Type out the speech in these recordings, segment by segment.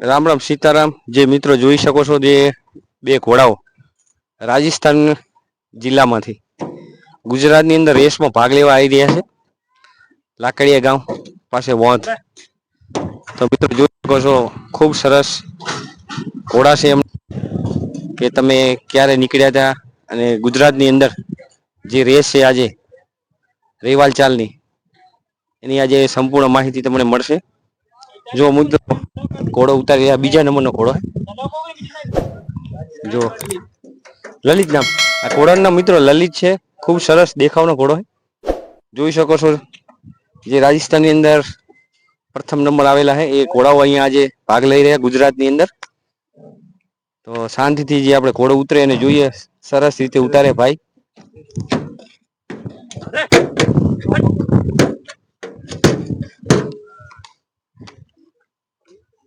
રામ રામ સીતારામ. જે મિત્રો જોઈ શકો છો જે બે ઘોડાઓ રાજસ્થાન જિલ્લામાંથી ગુજરાતની અંદર રેસમાં ભાગ લેવા આવી રહ્યા છે. લાકડીયા ગામ પાસે વોંધ. તો મિત્રો જોઈ શકો છો, ખૂબ સરસ ઘોડા છે એમ કે તમે ક્યારે નીકળ્યા હતા અને ગુજરાતની અંદર જે રેસ છે આજે રેવાલ ચાલની એની આજે સંપૂર્ણ માહિતી તમને મળશે. જો મુદ્દો, ઘોડો ઉતારી આ બીજા નંબરનો ઘોડો. જો, લલિત નામ. આ ઘોડાનું મિત્રો લલિત છે, ખૂબ સરસ દેખાવનો ઘોડો જોઈ શકો છો, જે રાજસ્થાનની અંદર પ્રથમ નંબર આવેલા છે, એ ઘોડાઓ અહીંયા આજે ભાગ લઈ રહ્યા ગુજરાતની અંદર. તો શાંતિથી જે આપણે ઘોડો ઉતરે અને જોઈએ, સરસ રીતે ઉતારે ભાઈ.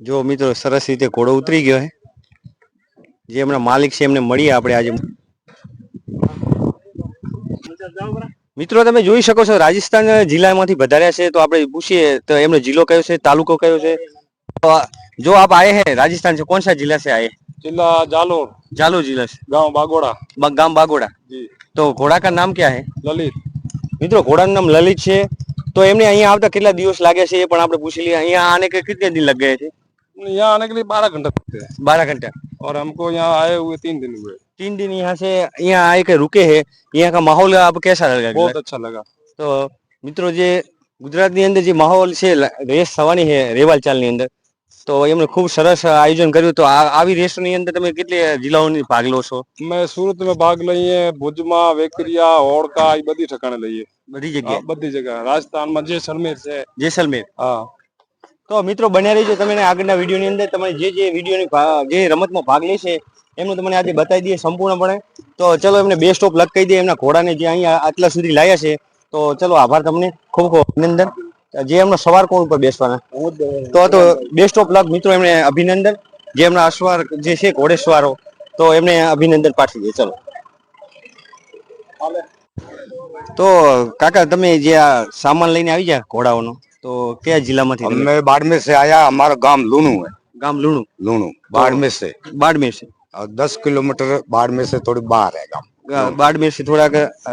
જો મિત્રો સરસ રીતે ઘોડો ઉતરી ગયો હે. જે હમણાં માલિક છે એમને મળીએ આપણે આજે. મિત્રો તમે જોઈ શકો છો રાજસ્થાન જિલ્લામાંથી વધાર્યા છે તો આપણે પૂછીએ તો એમનો જિલ્લો કયો છે તાલુકો કયો છે? જો આપ આયે હે રાજસ્થાન છે कौन सा जिला से आए जिला जालोर जालोर जिला से गांव बागोड़ा ગામ બાગોડા. बागोड़ा जी तो घोड़ा का नाम क्या મિત્રો ઘોડાનું નામ લલિત છે. તો એમને અહીંયા આવતા કેટલા દિવસ લાગ્યા છે એ પણ આપણે પૂછી લઈએ. અહીંયા આને કેટલા દિન લાગે છે? यहाँ आने के लिए बारह घंटे लगते हैं बारह घंटा और हमको यहाँ आए हुए तीन दिन हुए तीन दिन यहाँ से यहाँ आए के रुके हैं यहाँ का माहौल आप कैसा लगा बहुत अच्छा लगा તો મિત્રો જે ગુજરાતની અંદર જે માહોલ છે લ- રેસ થવાની છે રેવાલ ચાલની અંદર તો એમણે ખૂબ સરસ આયોજન કર્યું તો આ- આવી રેસની અંદર તમે કેટલી જિલ્લાઓની ભાગ લો છો मैं सूरत में भाग લઈએ ભુજમાં વેકરિયા હોડકા એ બધી ઠકાણે લઈએ બધી હા, જગ્યાએ બધી જગ્યાએ રાજસ્થાનમાં જેસલમેર છે જેસલમેર હા તો મિત્રો બન્યા રહીજો. તમે આગળના વિડીયોની અંદર તમે જે જે વિડીયોની જે રમતમાં ભાગ લેશે એમનું તમને આજે બતાવી દઈએ સંપૂર્ણપણે. તો ચલો એમને બે સ્ટોપ લગ કહી દઈએ. એમના ઘોડાને જે અહીંયા આટલા સુધી લાયા છે, તો ચલો આભાર તમને. ખૂબ ખૂબ અભિનંદન. જે એમનો સવાર કોણ ઉપર બેસવાના? તો તો બે સ્ટોપ લગ મિત્રો, એમને અભિનંદન. જે એમના અશ્વાર જે છે, ઘોડેસવારો, તો એમને અભિનંદન પાઠવી દઈએ. ચલો. તો કાકા, તમે જે આ સામાન લઈને આવી જાય ઘોડાઓનો? तो क्या जिला में मैं बाड़मेर से आया हमारा गांव लूणू है गांव लूणू लूणू बाड़मेर से बाड़मेर से और दस किलोमीटर बाड़मेर से थोड़ी बाहर है गांव बाड़मेर से थोड़ा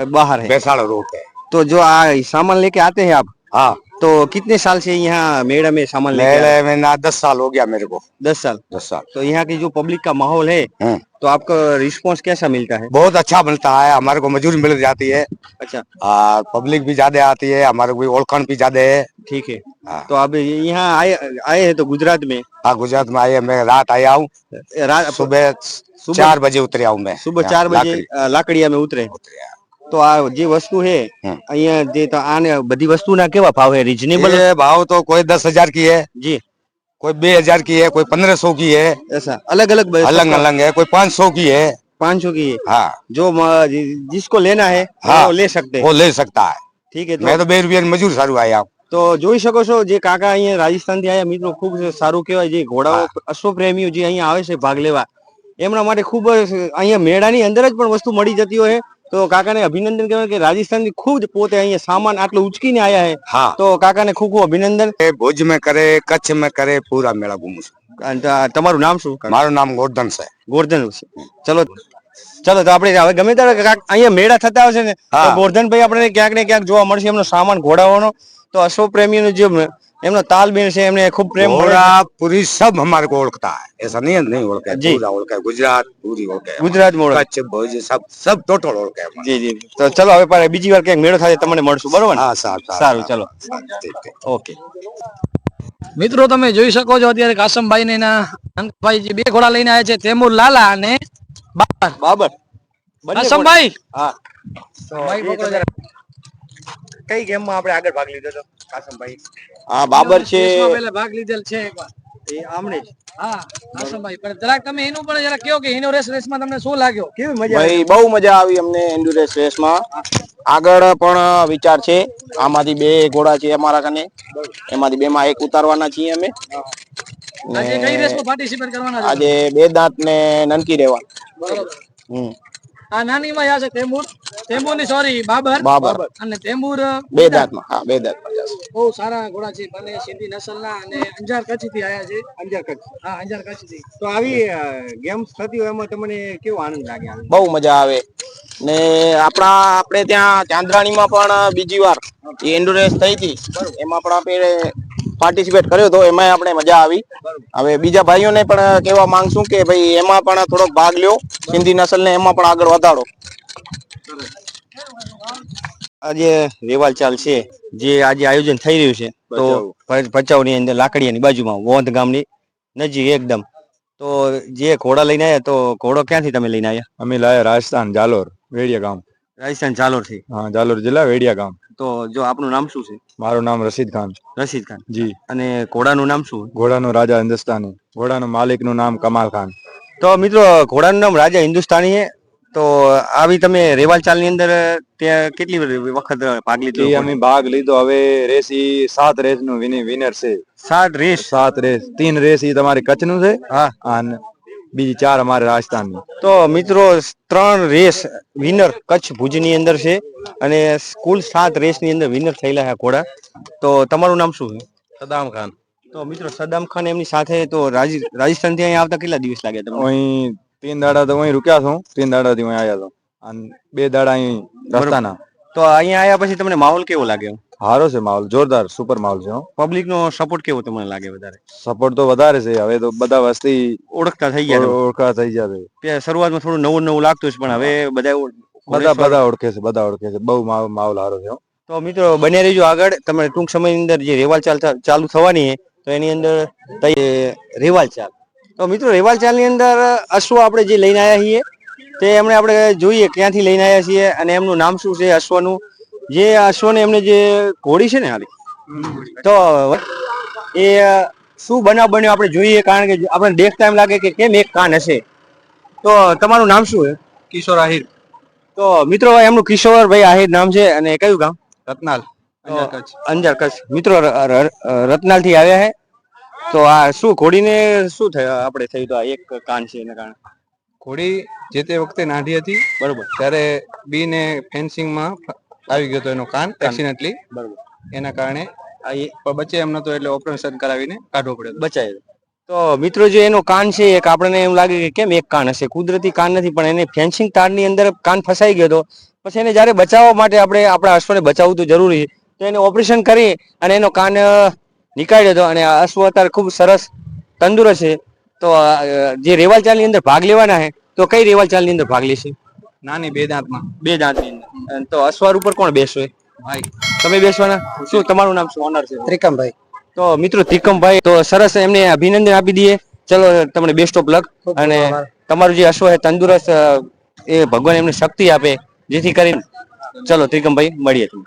बाहर है बैसाड़ा रोड है तो जो सामान लेके आते हैं आप हाँ तो कितने साल से यहाँ मेड़ा में सामान मेरे में ना दस साल हो गया मेरे को। दस साल? दस साल। तो यहाँ की जो पब्लिक का माहौल है हम्म। तो आपको रिस्पांस कैसा मिलता है? बहुत अच्छा मिलता है हमारे को मजदूरी मिल जाती है। अच्छा। और पब्लिक भी ज़्यादा आती है हमारे को ओलखंड भी ज़्यादा है। ठीक है। हाँ। तो आप यहाँ आए आए हैं तो गुजरात में? हाँ गुजरात में आए मैं रात आया हूँ। सुबह चार बजे उतरे हूँ मैं। सुबह चार बजे लाकड़िया में उतरे। उतरे हैं। તો આ જે વસ્તુ છે હમ. અહીંયા જે તો આને બધી વસ્તુના કેવા ભાવ છે રિઝનેબલ ये भाव तो कोई दस हजार की है जी कोई बे हजार की है कोई पंद्रह सौ की है ऐसा अलग अलग अलग अलग है कोई पाँच सौ की है पाँच सौ की है हाँ जो म- जि- जिसको लेना है हाँ। वो ले सकते हैं वो ले सकता है ठीक है तो मैं तो બે રૂપિયા મજૂર સારું આયા તો જોઈ શકો છો જે કાકા અહીંયા રાજસ્થાનથી આવ્યા મિત્રો ખૂબ સારું કહેવાય જે ઘોડાઓ અશ્વપ્રેમીઓ જે અહીંયા આવે છે ભાગ લેવા એમના માટે ખૂબ જ અહીંયા મેળાની અંદર જ પણ વસ્તુ મળી જતી હોય તો કાકા ને અભિનંદન કહેવાય કે રાજસ્થાનથી ખૂબ પોતે અહીંયા સામાન આટલું ઉચકીને આયા હે. હા. તો કાકાને ખૂબ ખૂબ અભિનંદન. એ ભુજ મેં કરે કચ્છમાં કરે પૂરા મેળા ઘૂમું છું. તમારું નામ શું? મારું નામ ગોરધન છે ગોરધન ચલો ચલો તો આપણે હવે ગમે ત્યારે અહીંયા મેળા થતા હોય છે ને ગોરધનભાઈ આપણે ક્યાંક ને ક્યાંક જોવા મળશે એમનો સામાન ઘોડાવાનો. તો અશોક પ્રેમીઓનું જે એમનો તાલમેલ છે એમને ખૂબ પ્રેમ મળે છે. घोड़ा पूरी सब हमारे को ओळखता है ऐसा नहीं है नहीं ओळखे जी। पूरा ओळखे गुजरात पूरी ओळखे ગુજરાતમાં ઓળખ कच्छ भुज सब सब टोटल ओळखे हमारे। જી જી તો ચલો હવે પાછા બીજી વાર ક્યાંક મેળો થાય તો તમને મળશું બરોબર ને हाँ साहब સારું ચલો ठीक है ઓકે મિત્રો તમે જોઈ શકો છો અત્યારે કાસમભાઈ ને એના અંકભાઈ જે બે ઘોડા લઈને આવ્યા છે તૈમુર લાલા અને બાબર બાબર બંને કાસમભાઈ હા તો ભાઈ એ પકડો તમે જરા. કઈ ગેમમાં આપણે આગળ ભાગ લીધો હતો કાસમભાઈ. હા બાબર છે. પહેલા ભાગ લીધેલ છે એકવાર. એ આમણે જ. હા કાસમભાઈ પણ જરાક તમે એનું પણ જરા કહો કે રેસમાં તમને શું લાગ્યો? કેવી મજા ભાઈ બહુ મજા આવી અમને એન્ડ્યુરેન્સ રેસમાં આગળ પણ વિચાર છે. આમાંથી બે ઘોડા છે અમારા કને. એમાંથી બે માં એક ઉતારવાના છીએ અમે. આજે કઈ રેસમાં પાર્ટિસિપેટ કરવાના આજે બે દાંત ને નનકી રહેવા બરોબર. હમ. આ નાની માં જશે છે તૈમૂર તૈમૂરની સોરી બાબર. બાબર. અને તૈમૂર બે દાંતમાં હા બે દાંતમાં જશે બહુ સારા ઘોડા છે બંને સિંધી નસલના અને અંજાર કચ્છથી આયા છે. અંજાર કચ્છ હા અંજાર કચ્છથી તો આવી ગેમ્સ થતી હોય એમાં તમને કેવો આનંદ લાગે બહુ મજા આવે. ને આપણા આપણે ત્યાં ચાંદ્રાણીમાં પણ બીજી વાર એન્ડુરેન્સ થઈ હતી. એમાં પણ આપણે પાર્ટિસિપેટ કર્યો હતો એમાં આપણે મજા આવી. હવે બીજા ભાઈઓને પણ કહેવા માંગશું કે ભાઈ એમાં પણ થોડોક ભાગ લ્યો. સિંધી નસલને એમાં પણ આગળ વધારો. આજે રેવાલ ચાલ છે. જે આજે આયોજન થઈ રહ્યું છે તો ભચાઉની અંદર લાકડીયાની બાજુમાં વોંધ ગામની નજીક એકદમ. તો જે ઘોડા લઈને આવ્યા તો ઘોડો ક્યાંથી તમે લઈને આવ્યા અમે લાયા રાજસ્થાન જાલોર વેડિયા ગામ. રાજસ્થાન જાલોરથી હા જાલોર જિલ્લા વેડિયા ગામ. તો જો આપનું નામ શું છે? મારું નામ રશીદ ખાન. રશીદ ખાન. જી. અને ઘોડાનું નામ શું? ઘોડાનો રાજા હિન્દુસ્તાની. ઘોડાનો માલિકનું નામ કમાલ ખાન. તો મિત્રો ઘોડાનું નામ રાજા હિન્દુસ્તાની છે. તો આવી તમે રેવાલ ચાલની અંદર ત્યાં કેટલી વખત ભાગ લીધો? અમે ભાગ લીધો. હવે રેસ ઈ સાત રેસનું વિનર છે. સાત રેસ. સાત રેસ. તીન રેસ ઈ તમારી કચ્છનું છે. હા. અને બીજી ચાર અમારે રાજસ્થાનની. તો મિત્રો ત્રણ રેસ વિનર કચ્છ ભુજની અંદર છે અને કુલ સાત રેસની અંદર વિનર થયેલા છે ઘોડા. તો તમારું નામ શું છે? સદામ ખાન. તો મિત્રો સદામ ખાન એમની સાથે તો રાજસ્થાનથી અહીં અહીંયા આવતા કેટલા દિવસ લાગ્યા તમને? અહીં ત્રણ દાડા તો અહીં રૂક્યા છું. ત્રણ દાડાથી અહીં આવ્યા છું. અને બે દાડા અહીં રસ્તાના. તો અહીંયા આવ્યા પછી તમને માહોલ કેવો લાગ્યો? હારો છે માહોલ જોરદાર સુપર માહોલ છે પબ્લિક નો સપોર્ટ કેવો તમને લાગે વધારે? સપોર્ટ તો વધારે છે હવે તો બધા વસ્તી ઓળખતા થઈ ગયા ઓળ- ઓળખા થઈ ગયા શરૂઆતમાં થોડું નવું નવું લાગતું છે પણ હવે બધા બધા બધા ઓળખે છે બધા ઓળખે છે. બહુ માહોલ હારો છે તો મિત્રો બને રહેજો આગળ. તમે ટૂંક સમયની અંદર જે રેવાલ ચાલ ચાલુ થવાની છે તો એની અંદર રેવાલ ચાલ. તો મિત્રો રેવાલ ચાલની અંદર અશ્વ આપણે જે લઈને આવ્યા છીએ તે એમણે આપણે જોઈએ ક્યાંથી લઈને આવ્યા છીએ અને એમનું નામ શું છે અશ્વનું. જે અશ્વને એમને જે ઘોડી છે ને હાલી તો એ શું બનાવ બન્યો આપણે જોઈએ કારણ કે આપણે દેખતા એમ લાગે કે કેમ એક કાન હશે. તો તમારું નામ શું છે? કિશોર આહિર. તો મિત્રો એમનું કિશોરભાઈ આહિર નામ છે અને કયું ગામ? રત્નાલ. અંજાર કચ્છ. મિત્રો રતનાલથી આવ્યા હે. તો આ શું ઘોડીને શું થયું? આપણે થયું તો આ એક કાન છે એના કારણે. ઘોડી જે તે વખતે નાઢી હતી બરોબર. ત્યારે બી ને ફેન્સિંગમાં આવી ગયો હતો એનો કાન એક્સિડન્ટલી બરોબર. એના કારણે આ બચે એમ નતો એટલે ઓપરેશન કરાવીને કાઢવો પડ્યો બચાવ્યો તો મિત્રો જે એનો કાન છે એક આપણને એમ લાગે કે કેમ એક કાન હશે? કુદરતી કાન નથી પણ એને ફેન્સિંગ તારની અંદર કાન ફસાઈ ગયો હતો પછી એને જ્યારે બચાવવા માટે આપણે આપણા અશ્વને બચાવવું તો જરૂરી છે. તો એને ઓપરેશન કરી અને એનો કાન નીકાળ્યો હતો અને અશ્વ અત્યારે ખૂબ સરસ તંદુરસ્ત છે. તો જે રેવાલ ચાલની અંદર ભાગ લેવાના છે તો કઈ રેવાલ ચાલની અંદર ભાગ લેશે? નાની બે દાંતમાં. બે દાંતની અંદર. તો અશ્વાર ઉપર કોણ બેસવે ભાઈ. તમે બેસવાના? શું તમારું નામ શું? ઓનર છે? ત્રિકમભાઈ. તો મિત્રો ત્રિકમભાઈ તો સરસ એમને અભિનંદન આપી દઈએ. ચલો તમને બેસ્ટ ઓફ લક અને તમારું જે અશ્વ છે તંદુરસ્ત એ ભગવાન એમને શક્તિ આપે. જેથી કરીને ચલો ત્રિકમભાઈ મળીએ તમને.